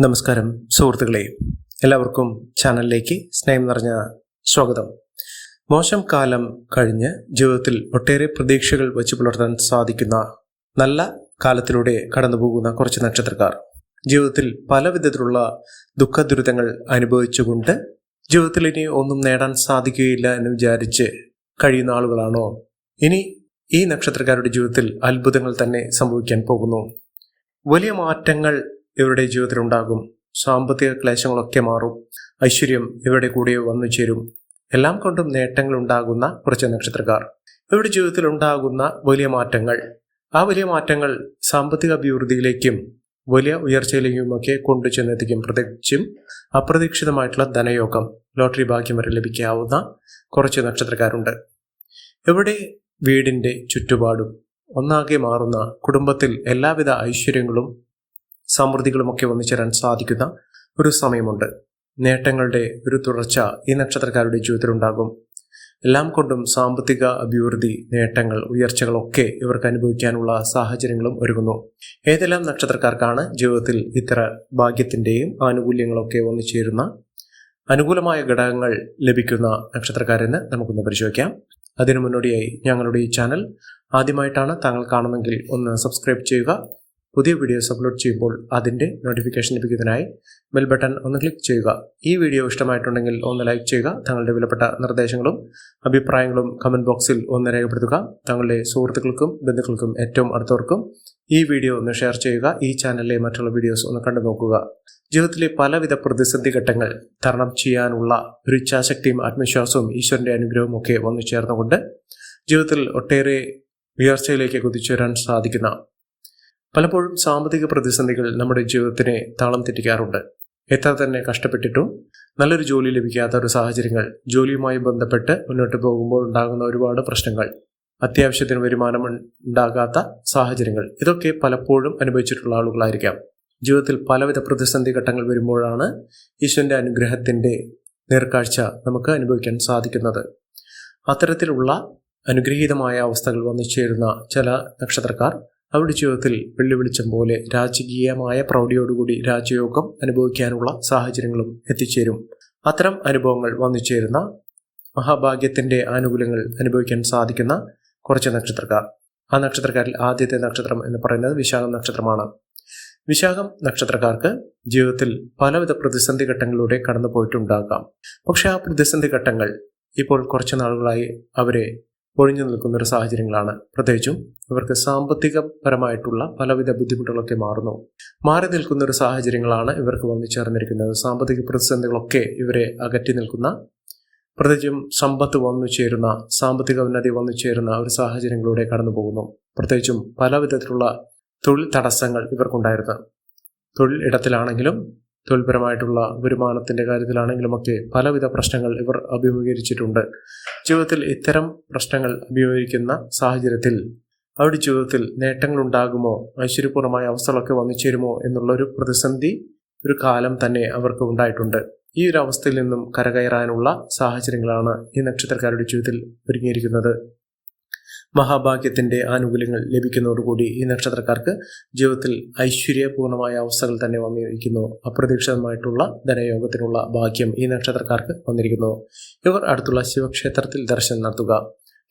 നമസ്കാരം സുഹൃത്തുക്കളെ. എല്ലാവർക്കും ചാനലിലേക്ക് സ്നേഹം നിറഞ്ഞ സ്വാഗതം. മോശം കാലം കഴിഞ്ഞ് ജീവിതത്തിൽ ഒട്ടേറെ പ്രതീക്ഷകൾ വെച്ച് പുലർത്താൻ സാധിക്കുന്ന നല്ല കാലത്തിലൂടെ കടന്നുപോകുന്ന കുറച്ച് നക്ഷത്രക്കാർ. ജീവിതത്തിൽ പല വിധത്തിലുള്ള ദുഃഖ ദുരിതങ്ങൾ അനുഭവിച്ചുകൊണ്ട് ജീവിതത്തിൽ ഇനി ഒന്നും നേടാൻ സാധിക്കുകയില്ല എന്ന് വിചാരിച്ച് കഴിയുന്ന ആളുകളാണോ? ഇനി ഈ നക്ഷത്രക്കാരുടെ ജീവിതത്തിൽ അത്ഭുതങ്ങൾ തന്നെ സംഭവിക്കാൻ പോകുന്നു. വലിയ മാറ്റങ്ങൾ ഇവരുടെ ജീവിതത്തിൽ ഉണ്ടാകും സാമ്പത്തിക ക്ലേശങ്ങളൊക്കെ മാറും. ഐശ്വര്യം ഇവരുടെ കൂടെ വന്നു ചേരും. എല്ലാം കൊണ്ടും നേട്ടങ്ങൾ ഉണ്ടാകുന്ന കുറച്ച് നക്ഷത്രക്കാർ. ഇവരുടെ ജീവിതത്തിൽ ഉണ്ടാകുന്ന വലിയ മാറ്റങ്ങൾ. ആ വലിയ മാറ്റങ്ങൾ സാമ്പത്തിക അഭിവൃദ്ധിയിലേക്കും വലിയ ഉയർച്ചയിലേക്കുമൊക്കെ കൊണ്ടു ചെന്നെത്തിക്കും. പ്രത്യേകിച്ചും അപ്രതീക്ഷിതമായിട്ടുള്ള ധനയോഗം ലോട്ടറി ഭാഗ്യം വരെ ലഭിക്കാവുന്ന കുറച്ച് നക്ഷത്രക്കാരുണ്ട്. ഇവിടെ വീടിന്റെ ചുറ്റുപാടും ഒന്നാകെ മാറുന്ന കുടുംബത്തിൽ എല്ലാവിധ ഐശ്വര്യങ്ങളും സമൃദ്ധികളുമൊക്കെ ഒന്നിച്ചേരാൻ സാധിക്കുന്ന ഒരു സമയമുണ്ട്. നേട്ടങ്ങളുടെ ഒരു തുടർച്ച ഈ നക്ഷത്രക്കാരുടെ ജീവിതത്തിലുണ്ടാകും എല്ലാം കൊണ്ടും സാമ്പത്തിക അഭിവൃദ്ധി നേട്ടങ്ങൾ ഉയർച്ചകളൊക്കെ ഇവർക്ക് അനുഭവിക്കാനുള്ള സാഹചര്യങ്ങളും ഒരുങ്ങുന്നു. ഏതെല്ലാം നക്ഷത്രക്കാർക്കാണ് ജീവിതത്തിൽ ഇത്ര ഭാഗ്യത്തിന്റെയും ആനുകൂല്യങ്ങളൊക്കെ ഒന്നിച്ചേരുന്ന അനുകൂലമായ ഘടകങ്ങൾ ലഭിക്കുന്ന നക്ഷത്രക്കാരെന്ന് നമുക്കൊന്ന് പരിശോധിക്കാം. അതിനു മുന്നോടിയായി ഞങ്ങളുടെ ഈ ചാനൽ ആദ്യമായിട്ടാണ് താങ്കൾ കാണുന്നെങ്കിൽ ഒന്ന് സബ്സ്ക്രൈബ് ചെയ്യുക. പുതിയ വീഡിയോസ് അപ്ലോഡ് ചെയ്യുമ്പോൾ അതിന്റെ നോട്ടിഫിക്കേഷൻ ലഭിക്കുന്നതിനായി ബെൽ ബട്ടൺ ഒന്ന് ക്ലിക്ക് ചെയ്യുക. ഈ വീഡിയോ ഇഷ്ടമായിട്ടുണ്ടെങ്കിൽ ഒന്ന് ലൈക്ക് ചെയ്യുക. തങ്ങളുടെ വിലപ്പെട്ട നിർദ്ദേശങ്ങളും അഭിപ്രായങ്ങളും കമന്റ് ബോക്സിൽ ഒന്ന് രേഖപ്പെടുത്തുക. തങ്ങളുടെ സുഹൃത്തുക്കൾക്കും ബന്ധുക്കൾക്കും ഏറ്റവും അടുത്തവർക്കും ഈ വീഡിയോ ഒന്ന് ഷെയർ ചെയ്യുക. ഈ ചാനലിലെ മറ്റുള്ള വീഡിയോസ് ഒന്ന് കണ്ടു നോക്കുക. ജീവിതത്തിലെ പലവിധ പ്രതിസന്ധി ഘട്ടങ്ങൾ തരണം ചെയ്യാനുള്ള ഒരു ഇച്ഛാശക്തിയും ആത്മവിശ്വാസവും ഈശ്വരന്റെ അനുഗ്രഹവും ഒക്കെ വന്നു ചേർന്നുകൊണ്ട് ജീവിതത്തിൽ ഒട്ടേറെ ഉയർച്ചയിലേക്ക് കുതിച്ചു വരാൻ സാധിക്കുന്ന പലപ്പോഴും സാമ്പത്തിക പ്രതിസന്ധികൾ നമ്മുടെ ജീവിതത്തിനെ താളം തെറ്റിക്കാറുണ്ട്. എത്ര തന്നെ കഷ്ടപ്പെട്ടിട്ടും നല്ലൊരു ജോലി ലഭിക്കാത്ത ഒരു സാഹചര്യങ്ങൾ ജോലിയുമായി ബന്ധപ്പെട്ട് മുന്നോട്ട് പോകുമ്പോൾ ഉണ്ടാകുന്ന ഒരുപാട് പ്രശ്നങ്ങൾ അത്യാവശ്യത്തിന് വരുമാനം ഉണ്ടാകാത്ത സാഹചര്യങ്ങൾ ഇതൊക്കെ പലപ്പോഴും അനുഭവിച്ചിട്ടുള്ള ആളുകളായിരിക്കാം. ജീവിതത്തിൽ പലവിധ പ്രതിസന്ധി ഘട്ടങ്ങൾ വരുമ്പോഴാണ് ഈശ്വരന്റെ അനുഗ്രഹത്തിന്റെ നേർക്കാഴ്ച നമുക്ക് അനുഭവിക്കാൻ സാധിക്കുന്നത്. അത്തരത്തിലുള്ള അനുഗ്രഹീതമായ അവസ്ഥകൾ വന്നു ചേരുന്ന ചില നക്ഷത്രക്കാർ അവരുടെ ജീവിതത്തിൽ വെള്ളിവെളിച്ചം പോലെ രാജകീയമായ പ്രൗഢിയോടുകൂടി രാജയോഗം അനുഭവിക്കാനുള്ള സാഹചര്യങ്ങളും എത്തിച്ചേരും. അത്തരം അനുഭവങ്ങൾ വന്നു ചേരുന്ന മഹാഭാഗ്യത്തിന്റെ ആനുകൂല്യങ്ങൾ അനുഭവിക്കാൻ സാധിക്കുന്ന കുറച്ച് നക്ഷത്രക്കാർ. ആ നക്ഷത്രക്കാരിൽ ആദ്യത്തെ നക്ഷത്രം എന്ന് പറയുന്നത് വിശാഖം നക്ഷത്രമാണ്. വിശാഖം നക്ഷത്രക്കാർക്ക് ജീവിതത്തിൽ പലവിധ പ്രതിസന്ധി ഘട്ടങ്ങളിലൂടെ കടന്നു പോയിട്ടുണ്ടാകാം പക്ഷെ ആ പ്രതിസന്ധി ഘട്ടങ്ങൾ ഇപ്പോൾ കുറച്ച് നാളുകളായി അവരെ ഒഴിഞ്ഞു നിൽക്കുന്ന ഒരു സാഹചര്യങ്ങളാണ്. പ്രത്യേകിച്ചും ഇവർക്ക് സാമ്പത്തികപരമായിട്ടുള്ള പലവിധ ബുദ്ധിമുട്ടുകളൊക്കെ മാറുന്നു. മാറി നിൽക്കുന്ന ഒരു സാഹചര്യങ്ങളാണ് ഇവർക്ക് വന്നു ചേർന്നിരിക്കുന്നത്. സാമ്പത്തിക പ്രതിസന്ധികളൊക്കെ ഇവരെ അകറ്റി നിൽക്കുന്ന പ്രത്യേകിച്ചും സമ്പത്ത് വന്നു ചേരുന്ന സാമ്പത്തിക ഉന്നതി വന്നു ചേരുന്ന ഒരു സാഹചര്യങ്ങളിലൂടെ കടന്നു പോകുന്നു പ്രത്യേകിച്ചും പല വിധത്തിലുള്ള തൊഴിൽ തടസ്സങ്ങൾ ഇവർക്കുണ്ടായിരുന്നു. തൊഴിൽ ഇടത്തിലാണെങ്കിലും തൊഴിൽപരമായിട്ടുള്ള വരുമാനത്തിന്റെ കാര്യത്തിലാണെങ്കിലുമൊക്കെ പലവിധ പ്രശ്നങ്ങൾ ഇവർ അഭിമുഖീകരിച്ചിട്ടുണ്ട്. ജീവിതത്തിൽ ഇത്തരം പ്രശ്നങ്ങൾ അഭിമുഖീകരിക്കുന്ന സാഹചര്യത്തിൽ അവരുടെ ജീവിതത്തിൽ നേട്ടങ്ങളുണ്ടാകുമോ? ഐശ്വര്യപൂർണമായ അവസ്ഥകളൊക്കെ വന്നു ചേരുമോ എന്നുള്ള ഒരു പ്രതിസന്ധി ഒരു കാലം തന്നെ അവർക്ക് ഉണ്ടായിട്ടുണ്ട്. ഈ ഒരു അവസ്ഥയിൽ നിന്നും കരകയറാനുള്ള സാഹചര്യങ്ങളാണ് ഈ നക്ഷത്രക്കാരുടെ ജീവിതത്തിൽ ഒരുങ്ങിയിരിക്കുന്നത്. മഹാഭാഗ്യത്തിന്റെ ആനുകൂല്യങ്ങൾ ലഭിക്കുന്നതോടുകൂടി ഈ നക്ഷത്രക്കാർക്ക് ജീവിതത്തിൽ ഐശ്വര്യപൂർണമായ അവസ്ഥകൾ തന്നെ വന്നിരിക്കുന്നു. അപ്രതീക്ഷിതമായിട്ടുള്ള ധനയോഗത്തിനുള്ള ഭാഗ്യം ഈ നക്ഷത്രക്കാർക്ക് വന്നിരിക്കുന്നു. ഇവർ അടുത്തുള്ള ശിവക്ഷേത്രത്തിൽ ദർശനം നടത്തുക.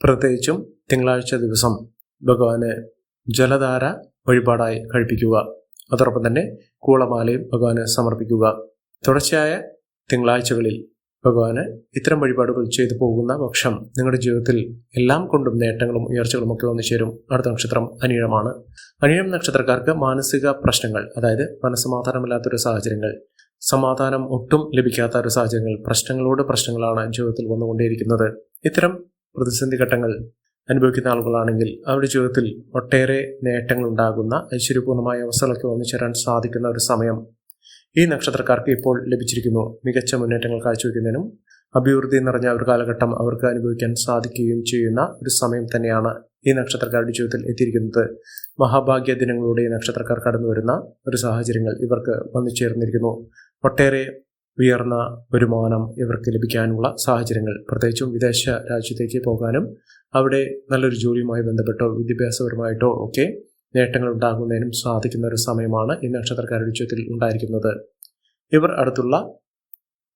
പ്രത്യേകിച്ചും തിങ്കളാഴ്ച ദിവസം ഭഗവാന് ജലധാര വഴിപാടായി കഴിപ്പിക്കുക. അതോടൊപ്പം തന്നെ കൂളമാലയും ഭഗവാന് സമർപ്പിക്കുക. തുടർച്ചയായ തിങ്കളാഴ്ചകളിൽ ഭഗവാന് ഇത്തരം വഴിപാടുകൾ ചെയ്തു പോകുന്ന പക്ഷം നിങ്ങളുടെ ജീവിതത്തിൽ എല്ലാം കൊണ്ടും നേട്ടങ്ങളും ഉയർച്ചകളും ഒക്കെ വന്നു ചേരും. അടുത്ത നക്ഷത്രം അനിഴമാണ്. അനിഴം നക്ഷത്രക്കാർക്ക് മാനസിക പ്രശ്നങ്ങൾ അതായത് മനസ്സമാധാനമില്ലാത്തൊരു സാഹചര്യങ്ങൾ സമാധാനം ഒട്ടും ലഭിക്കാത്ത ഒരു സാഹചര്യങ്ങൾ പ്രശ്നങ്ങളോട് പ്രശ്നങ്ങളാണ് ജീവിതത്തിൽ വന്നുകൊണ്ടേയിരിക്കുന്നത്. ഇത്തരം പ്രതിസന്ധി ഘട്ടങ്ങൾ അനുഭവിക്കുന്ന ആളുകളാണെങ്കിൽ അവരുടെ ജീവിതത്തിൽ ഒട്ടേറെ നേട്ടങ്ങൾ ഉണ്ടാകുന്ന ഐശ്വര്യപൂർണമായ അവസ്ഥകളൊക്കെ വന്നു ചേരാൻ സാധിക്കുന്ന ഒരു സമയം ഈ നക്ഷത്രക്കാർക്ക് ഇപ്പോൾ ലഭിച്ചിരിക്കുന്നു മികച്ച മുന്നേറ്റങ്ങൾ കാഴ്ചവെക്കുന്നതിനും അഭിവൃദ്ധി നിറഞ്ഞ ഒരു കാലഘട്ടം അവർക്ക് അനുഭവിക്കാൻ സാധിക്കുകയും ചെയ്യുന്ന ഒരു സമയം തന്നെയാണ് ഈ നക്ഷത്രക്കാരുടെ ജീവിതത്തിൽ എത്തിയിരിക്കുന്നത്. മഹാഭാഗ്യ ദിനങ്ങളുടെ നക്ഷത്രക്കാർ കടന്നു വരുന്ന ഒരു സാഹചര്യങ്ങൾ ഇവർക്ക് വന്നു ചേർന്നിരിക്കുന്നു. ഒട്ടേറെ ഉയർന്ന വരുമാനം ഇവർക്ക് ലഭിക്കാനുള്ള സാഹചര്യങ്ങൾ പ്രത്യേകിച്ചും വിദേശ രാജ്യത്തേക്ക് പോകാനും അവിടെ നല്ലൊരു ജോലിയുമായി ബന്ധപ്പെട്ടോ വിദ്യാഭ്യാസപരമായിട്ടോ ഒക്കെ നേട്ടങ്ങൾ ഉണ്ടാകുന്നതിനും സാധിക്കുന്ന ഒരു സമയമാണ് ഈ നക്ഷത്രക്കാരുടെ ജീവിതത്തിൽ ഉണ്ടായിരിക്കുന്നത്. ഇവർ അടുത്തുള്ള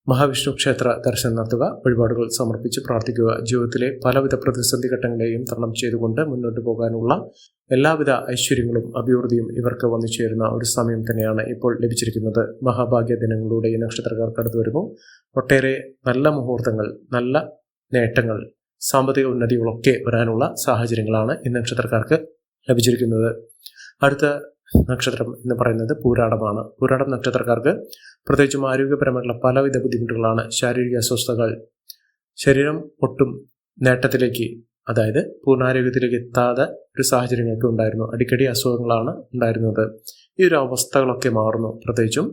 മഹാവിഷ്ണു ക്ഷേത്ര ദർശനം നടത്തുക വഴിപാടുകൾ സമർപ്പിച്ച് പ്രാർത്ഥിക്കുക ജീവിതത്തിലെ പലവിധ പ്രതിസന്ധി ഘട്ടങ്ങളെയും തരണം ചെയ്തുകൊണ്ട് മുന്നോട്ട് പോകാനുള്ള എല്ലാവിധ ഐശ്വര്യങ്ങളും അഭിവൃദ്ധിയും ഇവർക്ക് വന്നു ചേരുന്ന ഒരു സമയം തന്നെയാണ് ഇപ്പോൾ ലഭിച്ചിരിക്കുന്നത്. മഹാഭാഗ്യ ദിനങ്ങളിലൂടെ ഈ നക്ഷത്രക്കാർ കടന്നു വരുന്നു. ഒട്ടേറെ നല്ല മുഹൂർത്തങ്ങൾ നല്ല നേട്ടങ്ങൾ സാമ്പത്തിക ഉന്നതികളൊക്കെ വരാനുള്ള സാഹചര്യങ്ങളാണ് ഈ നക്ഷത്രക്കാർക്ക് ലഭിച്ചിരിക്കുന്നത്. അടുത്ത നക്ഷത്രം എന്ന് പറയുന്നത് പൂരാടമാണ്. പൂരാടം നക്ഷത്രക്കാർക്ക് പ്രത്യേകിച്ചും ആരോഗ്യപരമായിട്ടുള്ള പലവിധ ബുദ്ധിമുട്ടുകളാണ്. ശാരീരിക അസ്വസ്ഥതകൾ ശരീരം ഒട്ടും നേട്ടത്തിലേക്ക് അതായത് പൂർണാരോഗ്യത്തിലേക്ക് എത്താതെ ഒരു സാഹചര്യങ്ങളൊക്കെ ഉണ്ടായിരുന്നു. അടിക്കടി അസുഖങ്ങളാണ് ഉണ്ടായിരുന്നത്. ഈ ഒരു അവസ്ഥകളൊക്കെ മാറുന്നു. പ്രത്യേകിച്ചും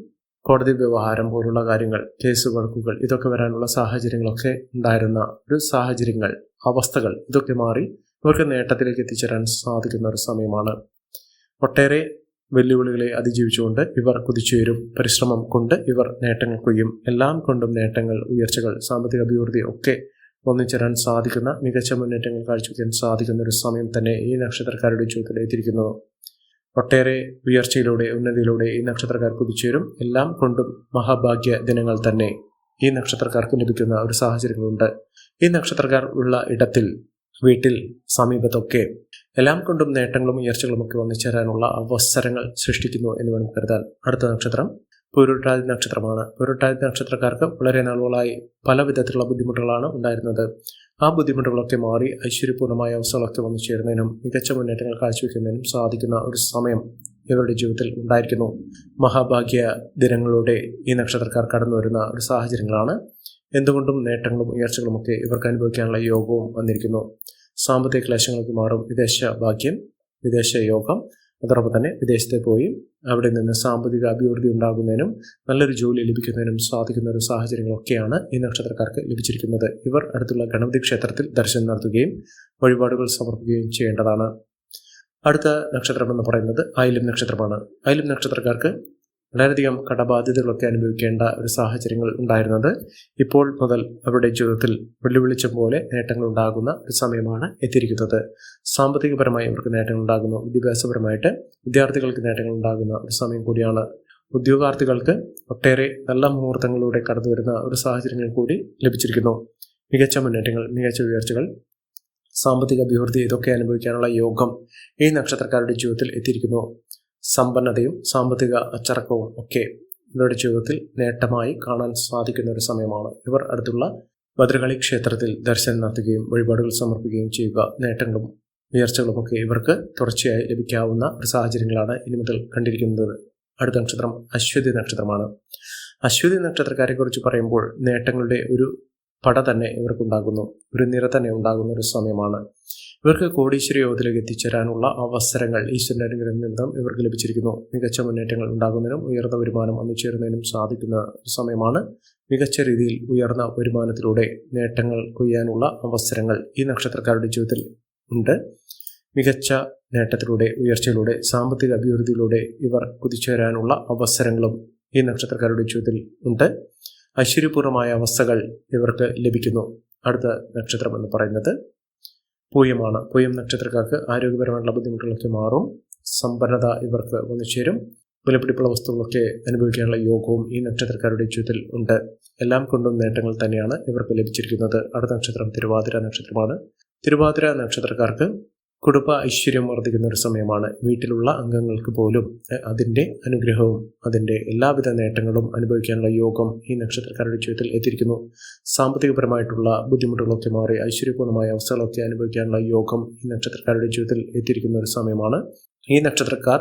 കോടതി വ്യവഹാരം പോലുള്ള കാര്യങ്ങൾ കേസ് വഴക്കുകൾ ഇതൊക്കെ വരാനുള്ള സാഹചര്യങ്ങളൊക്കെ ഉണ്ടായിരുന്ന ഒരു സാഹചര്യങ്ങൾ അവസ്ഥകൾ ഇതൊക്കെ മാറി ഇവർക്ക് നേട്ടത്തിലേക്ക് എത്തിച്ചേരാൻ സാധിക്കുന്ന ഒരു സമയമാണ്. ഒട്ടേറെ വെല്ലുവിളികളെ അതിജീവിച്ചുകൊണ്ട് ഇവർ കുതിച്ചുയരും. പരിശ്രമം കൊണ്ട് ഇവർ നേട്ടങ്ങൾ കൊയ്യും. എല്ലാം കൊണ്ടും നേട്ടങ്ങൾ ഉയർച്ചകൾ സാമ്പത്തിക അഭിവൃദ്ധി ഒക്കെ ഒന്നിച്ചേരാൻ സാധിക്കുന്ന മികച്ച മുന്നേറ്റങ്ങൾ കാഴ്ചവെക്കാൻ സാധിക്കുന്ന ഒരു സമയം തന്നെ ഈ നക്ഷത്രക്കാരുടെ ജീവിതത്തിൽ എത്തിയിരിക്കുന്നു. ഒട്ടേറെ ഉയർച്ചയിലൂടെ ഉന്നതിയിലൂടെ ഈ നക്ഷത്രക്കാർ കുതിച്ചുയരും. എല്ലാം കൊണ്ടും മഹാഭാഗ്യ ദിനങ്ങൾ തന്നെ ഈ നക്ഷത്രക്കാർക്ക് ലഭിക്കുന്ന ഒരു സാഹചര്യങ്ങളുണ്ട്. ഈ നക്ഷത്രക്കാർ ഉള്ള ഇടത്തിൽ വീട്ടിൽ സമീപത്തൊക്കെ എല്ലാം കൊണ്ടും നേട്ടങ്ങളും ഉയർച്ചകളും ഒക്കെ വന്നുചേരാനുള്ള അവസരങ്ങൾ സൃഷ്ടിക്കുന്നു എന്ന് വേണം കരുതാൻ. അടുത്ത നക്ഷത്രം പൂരുട്ടാതി നക്ഷത്രമാണ്. പൂരുട്ടാതി നക്ഷത്രക്കാർക്ക് വളരെ നാളുകളായി പല വിധത്തിലുള്ള ബുദ്ധിമുട്ടുകളാണ് ഉണ്ടായിരുന്നത്. ആ ബുദ്ധിമുട്ടുകളൊക്കെ മാറി ഐശ്വര്യപൂർണമായ അവസ്ഥകളൊക്കെ വന്നു ചേരുന്നതിനും മികച്ച മുന്നേറ്റങ്ങൾ കാഴ്ചവെക്കുന്നതിനും സാധിക്കുന്ന ഒരു സമയം ഇവരുടെ ജീവിതത്തിൽ ഉണ്ടായിരിക്കുന്നു. മഹാഭാഗ്യ ദിനങ്ങളുടെ ഈ നക്ഷത്രക്കാർ കടന്നു വരുന്ന ഒരു സാഹചര്യങ്ങളാണ് എന്തുകൊണ്ടും നേട്ടങ്ങളും ഉയർച്ചകളുമൊക്കെ ഇവർക്ക് അനുഭവിക്കാനുള്ള യോഗവും വന്നിരിക്കുന്നു. സാമ്പത്തിക ക്ലേശങ്ങൾക്ക് മാറും. വിദേശ ഭാഗ്യം വിദേശ യോഗം അതോടൊപ്പം തന്നെ വിദേശത്ത് പോയി അവിടെ നിന്ന് സാമ്പത്തിക അഭിവൃദ്ധി ഉണ്ടാകുന്നതിനും നല്ലൊരു ജോലി ലഭിക്കുന്നതിനും സാധിക്കുന്ന ഒരു സാഹചര്യങ്ങളൊക്കെയാണ് ഈ നക്ഷത്രക്കാർക്ക് ലഭിച്ചിരിക്കുന്നത്. ഇവർ അടുത്തുള്ള ഗണപതി ക്ഷേത്രത്തിൽ ദർശനം നടത്തുകയും വഴിപാടുകൾ സമർപ്പിക്കുകയും ചെയ്യേണ്ടതാണ്. അടുത്ത നക്ഷത്രം എന്ന് പറയുന്നത് ഐലം നക്ഷത്രമാണ്. ഐലം നക്ഷത്രക്കാർക്ക് വളരെയധികം കടബാധ്യതകളൊക്കെ അനുഭവിക്കേണ്ട ഒരു സാഹചര്യങ്ങൾ ഉണ്ടായിരുന്നത്. ഇപ്പോൾ മുതൽ അവരുടെ ജീവിതത്തിൽ വെല്ലുവിളിച്ചം പോലെ നേട്ടങ്ങൾ ഉണ്ടാകുന്ന ഒരു സമയമാണ് എത്തിയിരിക്കുന്നത്. സാമ്പത്തികപരമായി അവർക്ക് നേട്ടങ്ങൾ ഉണ്ടാകുന്നു വിദ്യാഭ്യാസപരമായിട്ട് വിദ്യാർത്ഥികൾക്ക് നേട്ടങ്ങൾ ഉണ്ടാകുന്ന ഒരു സമയം കൂടിയാണ്. ഉദ്യോഗാർത്ഥികൾക്ക് ഒട്ടേറെ നല്ല മുഹൂർത്തങ്ങളിലൂടെ കടന്നു വരുന്ന ഒരു സാഹചര്യങ്ങൾ കൂടി ലഭിച്ചിരിക്കുന്നു. മികച്ച മുന്നേറ്റങ്ങൾ മികച്ച ഉയർച്ചകൾ സാമ്പത്തിക അഭിവൃദ്ധി ഇതൊക്കെ അനുഭവിക്കാനുള്ള യോഗം ഈ നക്ഷത്രക്കാരുടെ ജീവിതത്തിൽ എത്തിയിരിക്കുന്നു. സമ്പന്നതയും സാമ്പത്തിക അച്ചടക്കവും ഒക്കെ ഇവരുടെ ജീവിതത്തിൽ നേട്ടമായി കാണാൻ സാധിക്കുന്ന ഒരു സമയമാണ്. ഇവർ അടുത്തുള്ള ഭദ്രകാളി ക്ഷേത്രത്തിൽ ദർശനം നടത്തുകയും വഴിപാടുകൾ സമർപ്പിക്കുകയും ചെയ്യുക. നേട്ടങ്ങളും ഉയർച്ചകളുമൊക്കെ ഇവർക്ക് തുടർച്ചയായി ലഭിക്കാവുന്ന ഒരു സാഹചര്യങ്ങളാണ് ഇനി മുതൽ കണ്ടിരിക്കുന്നത്. അടുത്ത നക്ഷത്രം അശ്വതി നക്ഷത്രമാണ്. അശ്വതി നക്ഷത്രക്കാരെ കുറിച്ച് പറയുമ്പോൾ നേട്ടങ്ങളുടെ ഒരു പട തന്നെ ഇവർക്കുണ്ടാകുന്നു. ഒരു നിര തന്നെ ഉണ്ടാകുന്ന ഒരു സമയമാണ്. ഇവർക്ക് കോടീശ്വര യോഗത്തിലേക്ക് എത്തിച്ചേരാനുള്ള അവസരങ്ങൾ ഈശ്വരന്റെ അനുഗ്രഹം നിമിത്തം ഇവർക്ക് ലഭിച്ചിരിക്കുന്നു. മികച്ച മുന്നേറ്റങ്ങൾ ഉണ്ടാകുന്നതിനും ഉയർന്ന വരുമാനം ഒന്നിച്ചേരുന്നതിനും സാധിക്കുന്ന സമയമാണ്. മികച്ച രീതിയിൽ ഉയർന്ന വരുമാനത്തിലൂടെ നേട്ടങ്ങൾ കൊയ്യാനുള്ള അവസരങ്ങൾ ഈ നക്ഷത്രക്കാരുടെ ജീവിതത്തിൽ ഉണ്ട്. മികച്ച നേട്ടത്തിലൂടെ ഉയർച്ചയിലൂടെ സാമ്പത്തിക അഭിവൃദ്ധിയിലൂടെ ഇവർ കുതിച്ചേരാനുള്ള അവസരങ്ങളും ഈ നക്ഷത്രക്കാരുടെ ജീവിതത്തിൽ ഉണ്ട്. ഐശ്വര്യപൂർണമായ അവസ്ഥകൾ ഇവർക്ക് ലഭിക്കുന്നു. അടുത്ത നക്ഷത്രം എന്ന് പറയുന്നത് പൂയമാണ്. പൂയം നക്ഷത്രക്കാർക്ക് ആരോഗ്യപരമായിട്ടുള്ള ബുദ്ധിമുട്ടുകളൊക്കെ മാറും. സമ്പന്നത ഇവർക്ക് വന്നു ചേരും വിലപിടിപ്പുള്ള വസ്തുക്കളൊക്കെ അനുഭവിക്കാനുള്ള യോഗവും ഈ നക്ഷത്രക്കാരുടെ ജീവിതത്തിൽ ഉണ്ട്. എല്ലാം കൊണ്ടും നേട്ടങ്ങൾ തന്നെയാണ് ഇവർക്ക് ലഭിച്ചിരിക്കുന്നത്. അടുത്ത നക്ഷത്രം തിരുവാതിര നക്ഷത്രമാണ്. തിരുവാതിര നക്ഷത്രക്കാർക്ക് കുടുംബ ഐശ്വര്യം വർദ്ധിക്കുന്ന ഒരു സമയമാണ്. വീട്ടിലുള്ള അംഗങ്ങൾക്ക് പോലും അതിന്റെ അനുഗ്രഹവും അതിന്റെ എല്ലാവിധ നേട്ടങ്ങളും അനുഭവിക്കാനുള്ള യോഗം ഈ നക്ഷത്രക്കാരുടെ ജീവിതത്തിൽ എത്തിയിരിക്കുന്നു. സാമ്പത്തികപരമായിട്ടുള്ള ബുദ്ധിമുട്ടുകളൊക്കെ മാറി ഐശ്വര്യപൂർണമായ അവസ്ഥകളൊക്കെ അനുഭവിക്കാനുള്ള യോഗം ഈ നക്ഷത്രക്കാരുടെ ജീവിതത്തിൽ എത്തിയിരിക്കുന്ന ഒരു സമയമാണ്. ഈ നക്ഷത്രക്കാർ